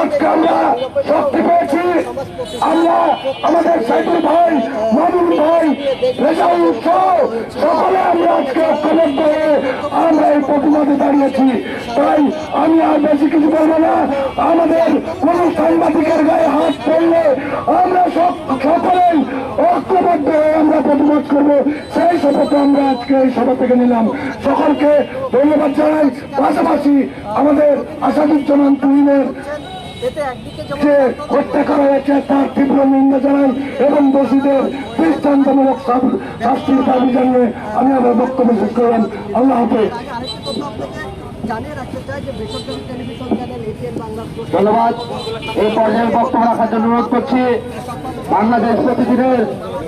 আজকে আমরা শক্তি পেয়েছি। আমরা আমাদের সাইদুল ভাই, মামুন ভাই, রেজাউল সহ সকলে আমরা আজকে ঐক্যবদ্ধ হয়ে আমরা এই প্রতিবাদে দাঁড়িয়েছি। তাই আমি আর বেশি কিছু বলব না। আমাদের কোন সাংবাদিকের গায়ে হাত পড়লে আমরা সকলেই ঐক্যবদ্ধ হয়ে আমরা করব। সেই শপথ আমরা আজকে এই সভা থেকে নিলাম। সকলকে ধন্যবাদ জানাই। পাশাপাশি আমাদের আসাদুজ্জামান তুহিনের যে হত্যা করা হয়েছে তার তীব্র নিন্দা জানাই এবং দোষীদের দৃষ্টান্তমূলক শাস্তির দাবি জানিয়ে আমি আমার বক্তব্য শেষ করলাম। আল্লাহ হাফেজ। ধন্যবাদ। এই বক্তব্য রাখার জন্য অনুরোধ করছি, বাংলাদেশ প্রতিদিনের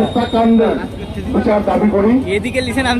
হত্যাকাণ্ডের বিচার দাবি করি। এদিকে লিখে নাম